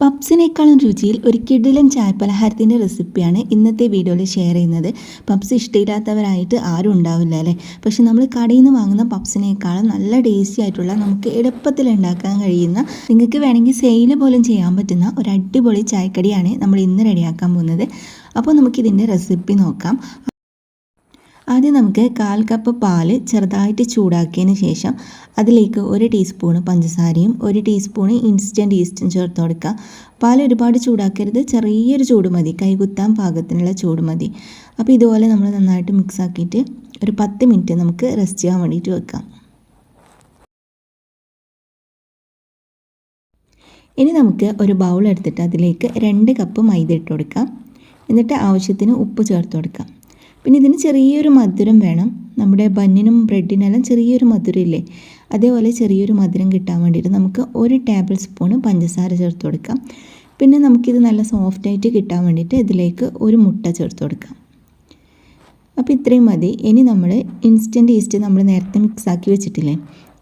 പപ്സിനേക്കാളും രുചിയിൽ ഒരു കിടിലൻ ചായ പലഹാരത്തിന്റെ റെസിപ്പിയാണ് ഇന്നത്തെ വീഡിയോയിൽ ഷെയർ ചെയ്യുന്നത്. പപ്സ് ഇഷ്ടമില്ലാത്തവരായിട്ട് ആരും ഉണ്ടാവില്ല അല്ലേ? പക്ഷെ നമ്മൾ കടയിൽ നിന്ന് വാങ്ങുന്ന പപ്സിനേക്കാളും നല്ല ടേസ്റ്റി ആയിട്ടുള്ള നമുക്ക് എളുപ്പത്തിൽ ഉണ്ടാക്കാൻ കഴിയുന്ന നിങ്ങൾക്ക് വേണമെങ്കിൽ സെയിൽ പോലും ചെയ്യാൻ പറ്റുന്ന ഒരു അടിപൊളി ചായക്കടിയാണ് നമ്മൾ ഇന്ന് റെഡിയാക്കാൻ പോകുന്നത്. അപ്പോൾ നമുക്കിതിന്റെ റെസിപ്പി നോക്കാം. ആദ്യം നമുക്ക് കാൽ കപ്പ് പാൽ ചെറുതായിട്ട് ചൂടാക്കിയതിന് ശേഷം അതിലേക്ക് ഒരു ടീസ്പൂണ് പഞ്ചസാരയും ഒരു ടീസ്പൂണ് ഇൻസ്റ്റന്റ് ഈസ്റ്റും ചേർത്ത് കൊടുക്കുക. പാൽ ഒരുപാട് ചൂടാക്കരുത്. ചെറിയൊരു ചൂട് മതി. കൈകുത്താൻ പാകത്തിനുള്ള ചൂട് മതി. അപ്പോൾ ഇതുപോലെ നമ്മൾ നന്നായിട്ട് മിക്സ് ആക്കിയിട്ട് ഒരു പത്ത് മിനിറ്റ് നമുക്ക് റെസ്റ്റ് ചെയ്യാൻ വേണ്ടിയിട്ട് വെക്കാം. ഇനി നമുക്ക് ഒരു ബൗൾ എടുത്തിട്ട് അതിലേക്ക് രണ്ട് കപ്പ് മൈദ ഇട്ട് കൊടുക്കാം. എന്നിട്ട് ആവശ്യത്തിന് ഉപ്പ് ചേർത്ത് കൊടുക്കാം. പിന്നെ ഇതിന് ചെറിയൊരു മധുരം വേണം. നമ്മുടെ ബന്നിനും ബ്രെഡിനെല്ലാം ചെറിയൊരു മധുരം ഇല്ലേ? അതേപോലെ ചെറിയൊരു മധുരം കിട്ടാൻ വേണ്ടിയിട്ട് നമുക്ക് ഒരു ടേബിൾ സ്പൂണ് പഞ്ചസാര ചേർത്ത് കൊടുക്കാം. പിന്നെ നമുക്കിത് നല്ല സോഫ്റ്റായിട്ട് കിട്ടാൻ വേണ്ടിയിട്ട് ഇതിലേക്ക് ഒരു മുട്ട ചേർത്ത് കൊടുക്കാം. അപ്പോൾ ഇത്രയും മതി. ഇനി നമ്മൾ ഇൻസ്റ്റന്റ് ഈസ്റ്റ് നമ്മൾ നേരത്തെ മിക്സ് ആക്കി വെച്ചിട്ടില്ലേ?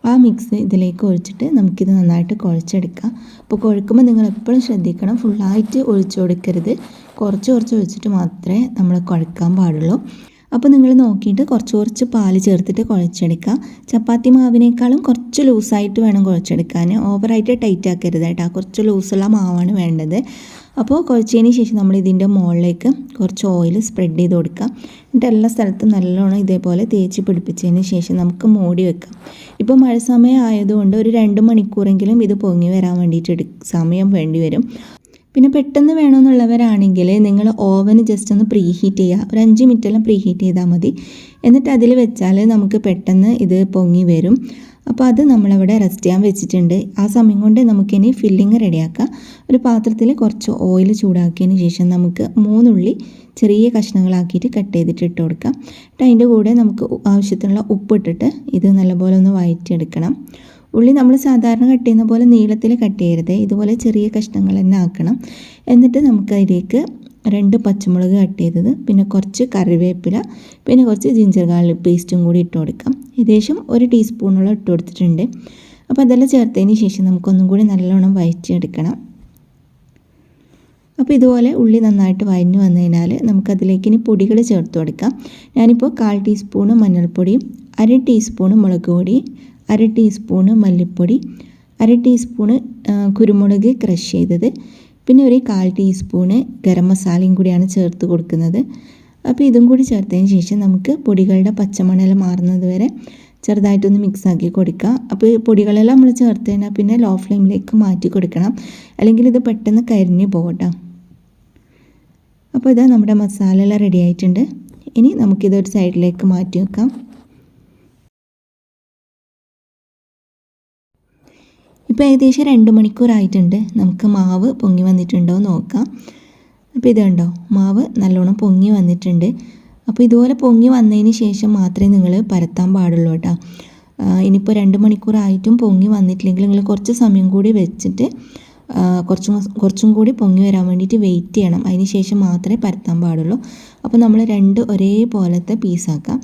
ആ മിക്സ് ഇതിലേക്ക് ഒഴിച്ചിട്ട് നമുക്കിത് നന്നായിട്ട് കുഴച്ചെടുക്കാം. അപ്പോൾ കുഴക്കുമ്പോൾ നിങ്ങൾ എപ്പോഴും ശ്രദ്ധിക്കണം. ഫുള്ളായിട്ട് ഒഴിച്ചു കൊടുക്കരുത്. കുറച്ച് കുറച്ച് ഒഴിച്ചിട്ട് മാത്രമേ നമ്മൾ കുഴക്കാൻ പാടുള്ളൂ. അപ്പോൾ നിങ്ങൾ നോക്കിയിട്ട് കുറച്ച് കുറച്ച് പാൽ ചേർത്തിട്ട് കുഴച്ചെടുക്കുക. ചപ്പാത്തി മാവിനേക്കാളും കുറച്ച് ലൂസായിട്ട് വേണം കുഴച്ചെടുക്കാൻ ഓവറായിട്ട് ടൈറ്റ് ആക്കരുത് കേട്ടോ. കുറച്ച് ലൂസുള്ള മാവാണ് വേണ്ടത്. അപ്പോൾ കുഴച്ചതിന് ശേഷം നമ്മൾ ഇതിന്റെ മുകളിലേക്ക് കുറച്ച് ഓയിൽ സ്പ്രെഡ് ചെയ്ത് കൊടുക്കുക. എന്നിട്ട് എല്ലാ സ്ഥലത്തും നല്ലോണം ഇതേപോലെ തേച്ച് പിടിപ്പിച്ചതിന് ശേഷം നമുക്ക് മൂടി വെക്കാം. ഇപ്പോൾ മഴ സമയം ആയതുകൊണ്ട് ഒരു രണ്ട് മണിക്കൂറെങ്കിലും ഇത് പൊങ്ങി വരാൻ വേണ്ടിയിട്ട് സമയം വേണ്ടി വരും. പിന്നെ പെട്ടെന്ന് വേണമെന്നുള്ളവരാണെങ്കിൽ നിങ്ങൾ ഓവൻ ജസ്റ്റ് ഒന്ന് പ്രീ ഹീറ്റ് ചെയ്യുക. ഒരു അഞ്ച് മിനിറ്റെല്ലാം പ്രീ ഹീറ്റ് ചെയ്താൽ മതി. എന്നിട്ട് അതിൽ വെച്ചാൽ നമുക്ക് പെട്ടെന്ന് ഇത് പൊങ്ങി വരും. അപ്പോൾ അത് നമ്മളവിടെ റെസ്റ്റ് ചെയ്യാൻ വെച്ചിട്ടുണ്ട്. ആ സമയം കൊണ്ട് നമുക്കിനി ഫില്ലിങ് റെഡിയാക്കാം. ഒരു പാത്രത്തിൽ കുറച്ച് ഓയിൽ ചൂടാക്കിയതിന് ശേഷം നമുക്ക് മൂന്നുള്ളി ചെറിയ കഷ്ണങ്ങളാക്കിയിട്ട് കട്ട് ചെയ്തിട്ട് ഇട്ട് കൊടുക്കാം. എന്നിട്ട് അതിന്റെ കൂടെ നമുക്ക് ആവശ്യത്തിനുള്ള ഉപ്പിട്ടിട്ട് ഇത് നല്ലപോലെ ഒന്ന് വഴറ്റിയെടുക്കണം ഉള്ളി നമ്മൾ സാധാരണ കട്ട് ചെയ്യുന്ന പോലെ നീളത്തിൽ കട്ട് ചെയ്യരുത്. ഇതുപോലെ ചെറിയ കഷ്ണങ്ങൾ തന്നെ ആക്കണം. എന്നിട്ട് നമുക്ക് അതിലേക്ക് രണ്ട് പച്ചമുളക് കട്ട് ചെയ്തത് പിന്നെ കുറച്ച് കറിവേപ്പില പിന്നെ കുറച്ച് ജിഞ്ചർ ഗാർലിക് പേസ്റ്റും കൂടി ഇട്ട് കൊടുക്കാം. ഏകദേശം ഒരു ടീസ്പൂണോളം ഇട്ട് കൊടുത്തിട്ടുണ്ട്. അപ്പോൾ അതെല്ലാം ചേർത്തതിന് ശേഷം നമുക്കൊന്നും കൂടി നല്ലോണം വഴറ്റിയെടുക്കണം അപ്പോൾ ഇതുപോലെ ഉള്ളി നന്നായിട്ട് വഴഞ്ഞു വന്നു കഴിഞ്ഞാൽ നമുക്കതിലേക്ക് ഇനി പൊടികൾ ചേർത്ത് കൊടുക്കാം. ഞാനിപ്പോൾ കാൽ ടീസ്പൂണ് മഞ്ഞൾപ്പൊടിയും അര ടീസ്പൂണ് മുളക് പൊടി അര ടീസ്പൂണ് മല്ലിപ്പൊടി അര ടീസ്പൂണ് കുരുമുളക് ക്രഷ് ചെയ്തത്. പിന്നെ ഒരു കാൽ ടീസ്പൂണ് ഗരം മസാലയും കൂടിയാണ് ചേർത്ത് കൊടുക്കുന്നത്. അപ്പോൾ ഇതും കൂടി ചേർത്തതിന് ശേഷം നമുക്ക് പൊടികളുടെ പച്ചമണൽ മാറുന്നത് വരെ ചെറുതായിട്ടൊന്ന് മിക്സ് ആക്കി കൊടുക്കുക അപ്പോൾ പൊടികളെല്ലാം നമ്മൾ ചേർത്ത് കഴിഞ്ഞാൽ പിന്നെ ലോ ഫ്ലെയിമിലേക്ക് മാറ്റി കൊടുക്കണം. അല്ലെങ്കിൽ ഇത് പെട്ടെന്ന് കരിഞ്ഞ് പോകട്ടോ അപ്പോൾ ഇതാ നമ്മുടെ മസാല എല്ലാം റെഡി ആയിട്ടുണ്ട്. ഇനി നമുക്കിതൊരു സൈഡിലേക്ക് മാറ്റി വെക്കാം. ഇപ്പോൾ ഏകദേശം രണ്ട് മണിക്കൂറായിട്ടുണ്ട്. നമുക്ക് മാവ് പൊങ്ങി വന്നിട്ടുണ്ടോ നോക്കാം. അപ്പോൾ ഇത് കണ്ടോ? മാവ് നല്ലോണം പൊങ്ങി വന്നിട്ടുണ്ട്. അപ്പോൾ ഇതുപോലെ പൊങ്ങി വന്നതിന് ശേഷം മാത്രമേ നിങ്ങൾ പരത്താൻ പാടുള്ളൂ കേട്ടോ. ഇനിയിപ്പോൾ രണ്ട് മണിക്കൂറായിട്ടും പൊങ്ങി വന്നിട്ടില്ലെങ്കിൽ നിങ്ങൾ കുറച്ച് സമയം കൂടി വെച്ചിട്ട് കുറച്ചും കുറച്ചും കൂടി പൊങ്ങി വരാൻ വേണ്ടിയിട്ട് വെയിറ്റ് ചെയ്യണം. അതിന് ശേഷം മാത്രമേ പരത്താൻ പാടുള്ളൂ. അപ്പോൾ നമ്മൾ രണ്ട് ഒരേപോലത്തെ പീസാക്കാം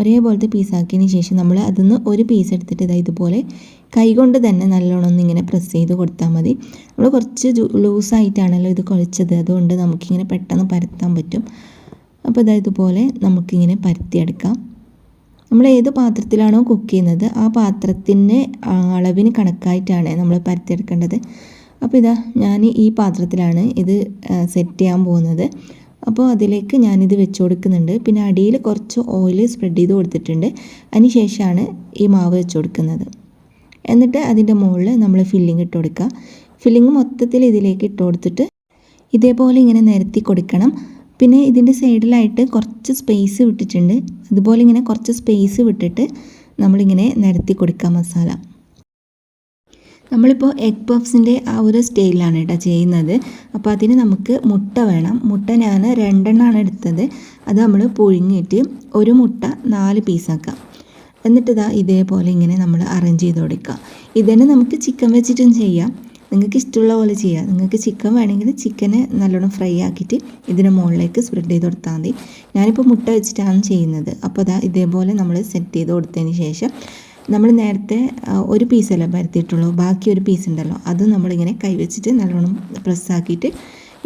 ഒരേപോലത്തെ പീസാക്കിയതിന് ശേഷം നമ്മൾ അതിൽ നിന്ന് ഒരു പീസ് എടുത്തിട്ട് ഇതാ ഇതുപോലെ കൈകൊണ്ട് തന്നെ നല്ലോണം ഒന്നിങ്ങനെ പ്രസ് ചെയ്ത് കൊടുത്താൽ മതി. നമ്മൾ കുറച്ച് ലൂസായിട്ടാണല്ലോ ഇത് കുഴച്ചത്. അതുകൊണ്ട് നമുക്കിങ്ങനെ പെട്ടെന്ന് പരത്താൻ പറ്റും. അപ്പോൾ ഇതാ ഇതുപോലെ നമുക്കിങ്ങനെ പരത്തിയെടുക്കാം. നമ്മൾ ഏത് പാത്രത്തിലാണോ കുക്ക് ചെയ്യുന്നത് ആ പാത്രത്തിന്റെ അളവിന് കണക്കായിട്ടാണ് നമ്മൾ പരത്തിയെടുക്കേണ്ടത്. അപ്പോൾ ഇതാ ഞാൻ ഈ പാത്രത്തിലാണ് ഇത് സെറ്റ് ചെയ്യാൻ പോകുന്നത്. അപ്പോൾ അതിലേക്ക് ഞാനിത് വെച്ച് കൊടുക്കുന്നുണ്ട്. പിന്നെ അടിയിൽ കുറച്ച് ഓയിൽ സ്പ്രെഡ് ചെയ്ത് കൊടുത്തിട്ടുണ്ട്. അതിന് ശേഷമാണ് ഈ മാവ് വെച്ച് കൊടുക്കുന്നത്. എന്നിട്ട് അതിന്റെ മുകളിൽ നമ്മൾ ഫില്ലിങ് ഇട്ട് കൊടുക്കുക. ഫില്ലിങ് മൊത്തത്തിൽ ഇതിലേക്ക് ഇട്ട് കൊടുത്തിട്ട് ഇതേപോലെ ഇങ്ങനെ നിരത്തി കൊടുക്കണം. പിന്നെ ഇതിന്റെ സൈഡിലായിട്ട് കുറച്ച് സ്പേസ് വിട്ടിട്ടുണ്ട്. അതുപോലെ ഇങ്ങനെ കുറച്ച് സ്പേസ് വിട്ടിട്ട് നമ്മളിങ്ങനെ നിരത്തി കൊടുക്കുക മസാല. നമ്മളിപ്പോൾ എഗ് പഫ്സിന്റെ ആ ഒരു സ്റ്റൈലാണ് കേട്ടോ ചെയ്യുന്നത്. അപ്പോൾ അതിന് നമുക്ക് മുട്ട വേണം. മുട്ട ഞാൻ രണ്ടെണ്ണമാണ് എടുത്തത്. അത് നമ്മൾ പുഴുങ്ങിയിട്ട് ഒരു മുട്ട നാല് പീസാക്കാം എന്നിട്ട് ഇതാ ഇതേപോലെ ഇങ്ങനെ നമ്മൾ അറേഞ്ച് ചെയ്ത് കൊടുക്കുക ഇതന്നെ നമുക്ക് ചിക്കൻ വെച്ചിട്ടും ചെയ്യാം. നിങ്ങൾക്ക് ഇഷ്ടമുള്ള പോലെ ചെയ്യാം. നിങ്ങൾക്ക് ചിക്കൻ വേണമെങ്കിൽ ചിക്കനെ നല്ലോണം ഫ്രൈ ആക്കിയിട്ട് ഇതിന് മുകളിലേക്ക് സ്പ്രെഡ് ചെയ്ത് കൊടുത്താൽ മതി. ഞാനിപ്പോൾ മുട്ട വെച്ചിട്ടാണ് ചെയ്യുന്നത്. അപ്പോൾ അതാ ഇതേപോലെ നമ്മൾ സെറ്റ് ചെയ്ത് കൊടുത്തതിന് ശേഷം നമ്മൾ നേരത്തെ ഒരു പീസല്ലേ പരത്തിയിട്ടുള്ളൂ. ബാക്കി ഒരു പീസ് ഉണ്ടല്ലോ. അത് നമ്മളിങ്ങനെ കൈവച്ചിട്ട് നല്ലോണം പ്രസ്സാക്കിയിട്ട്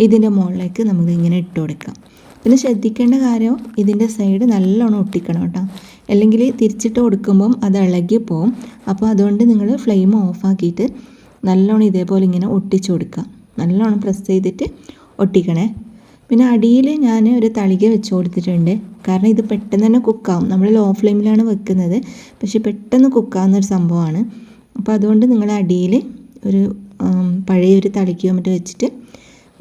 ഇതിന്റെ മുകളിലേക്ക് നമുക്ക് ഇങ്ങനെ ഇട്ട് കൊടുക്കാം. പിന്നെ ശ്രദ്ധിക്കേണ്ട കാര്യം ഇതിന്റെ സൈഡ് നല്ലോണം ഒട്ടിക്കണം കേട്ടോ. അല്ലെങ്കിൽ തിരിച്ചിട്ട് കൊടുക്കുമ്പം അത് ഇളകി പോവും. അപ്പോൾ അതുകൊണ്ട് നിങ്ങൾ ഫ്ലെയിം ഓഫാക്കിയിട്ട് നല്ലോണം ഇതേപോലെ ഇങ്ങനെ ഒട്ടിച്ചു കൊടുക്കുക. നല്ലോണം പ്രസ് ചെയ്തിട്ട് ഒട്ടിക്കണേ. പിന്നെ അടിയിൽ ഞാൻ ഒരു തളിക വെച്ച് കൊടുത്തിട്ടുണ്ട്. കാരണം ഇത് പെട്ടെന്ന് തന്നെ കുക്കാവും നമ്മൾ ലോ ഫ്ലെയിമിലാണ് വെക്കുന്നത്. പക്ഷേ പെട്ടെന്ന് കുക്കാവുന്ന ഒരു സംഭവമാണ്. അപ്പോൾ അതുകൊണ്ട് നിങ്ങൾ അടിയിൽ ഒരു പഴയ ഒരു തളിക്കയോ മറ്റോ വെച്ചിട്ട്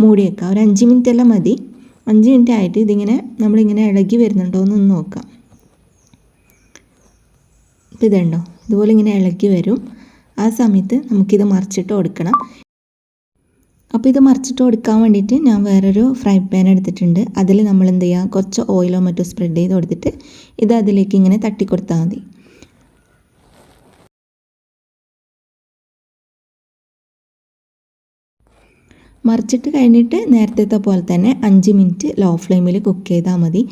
മൂടി വെക്കുക. ഒരു അഞ്ച് മിനിറ്റ് എല്ലാം മതി. അഞ്ച് മിനിറ്റ് ആയിട്ട് ഇതിങ്ങനെ നമ്മളിങ്ങനെ ഇളകി വരുന്നുണ്ടോ എന്നൊന്ന് നോക്കാം. അപ്പോൾ ഇതുണ്ടോ ഇതുപോലെ ഇങ്ങനെ ഇളകി വരും. ആ സമയത്ത് നമുക്കിത് മറിച്ചിട്ട് കൊടുക്കണം. അപ്പോൾ ഇത് മറിച്ചിട്ട് കൊടുക്കാൻ വേണ്ടിയിട്ട് ഞാൻ വേറൊരു ഫ്രൈ പാൻ എടുത്തിട്ടുണ്ട്. അതിൽ നമ്മൾ എന്ത് ചെയ്യുക കുറച്ച് ഓയിലോ മറ്റോ സ്പ്രെഡ് ചെയ്ത് കൊടുത്തിട്ട് ഇത് അതിലേക്ക് ഇങ്ങനെ തട്ടി കൊടുത്താൽ മതി. മറിച്ചിട്ട് കഴിഞ്ഞിട്ട് നേരത്തെ പോലെ തന്നെ അഞ്ച് മിനിറ്റ് ലോ ഫ്ലെയിമിൽ കുക്ക് ചെയ്താൽ മതി.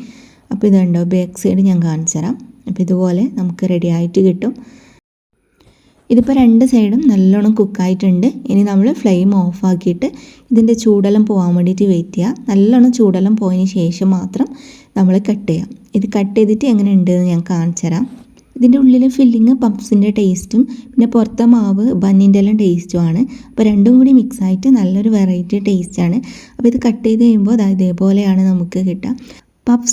അപ്പോൾ ഇതുണ്ടോ ബാക്ക് സൈഡ് ഞാൻ കാണിച്ചു തരാം അപ്പോൾ ഇതുപോലെ നമുക്ക് റെഡി ആയിട്ട് കിട്ടും. ഇതിപ്പോൾ രണ്ട് സൈഡും നല്ലോണം കുക്കായിട്ടുണ്ട് ഇനി നമ്മൾ ഫ്ലെയിം ഓഫാക്കിയിട്ട് ഇതിന്റെ ചൂടെല്ലാം പോകാൻ വേണ്ടിയിട്ട് വെയിറ്റ് ചെയ്യുക നല്ലോണം ചൂടെല്ലാം പോയതിന് ശേഷം മാത്രം നമ്മൾ കട്ട് ചെയ്യാം. ഇത് കട്ട് ചെയ്തിട്ട് എങ്ങനെ ഉണ്ടെന്ന് ഞാൻ കാണിച്ചു തരാം. ഇതിന്റെ ഉള്ളിൽ ഫില്ലിങ് പപ്സിന്റെ ടേസ്റ്റും പിന്നെ പുറത്തെ മാവ് ബന്നിന്റെ എല്ലാം ടേസ്റ്റുമാണ് അപ്പോൾ രണ്ടും കൂടി മിക്സ് ആയിട്ട് നല്ലൊരു വെറൈറ്റി ടേസ്റ്റാണ് അപ്പോൾ ഇത് കട്ട് ചെയ്ത് കഴിയുമ്പോൾ അത് ഇതേപോലെയാണ് നമുക്ക് കിട്ടുക.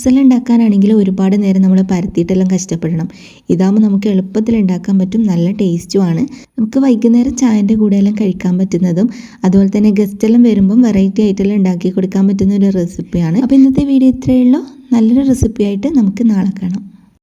എല്ലാം ഉണ്ടാക്കാനാണെങ്കിൽ ഒരുപാട് നേരം നമ്മൾ പരത്തിയിട്ടെല്ലാം കഷ്ടപ്പെടണം. ഇതാകുമ്പോൾ നമുക്ക് എളുപ്പത്തിൽ ഉണ്ടാക്കാൻ പറ്റും നല്ല ടേസ്റ്റുമാണ് നമുക്ക് വൈകുന്നേരം ചായന്റെ കൂടെ എല്ലാം കഴിക്കാൻ പറ്റുന്നതും അതുപോലെ തന്നെ ഗസ്റ്റ് എല്ലാം വരുമ്പം വെറൈറ്റി ആയിട്ടെല്ലാം ഉണ്ടാക്കി കൊടുക്കാൻ പറ്റുന്ന ഒരു റെസിപ്പിയാണ് അപ്പോൾ ഇന്നത്തെ വീഡിയോ ഇത്രയേ ഉള്ളൂ. നല്ലൊരു റെസിപ്പിയായിട്ട് നമുക്ക് നാളെ കാണാം.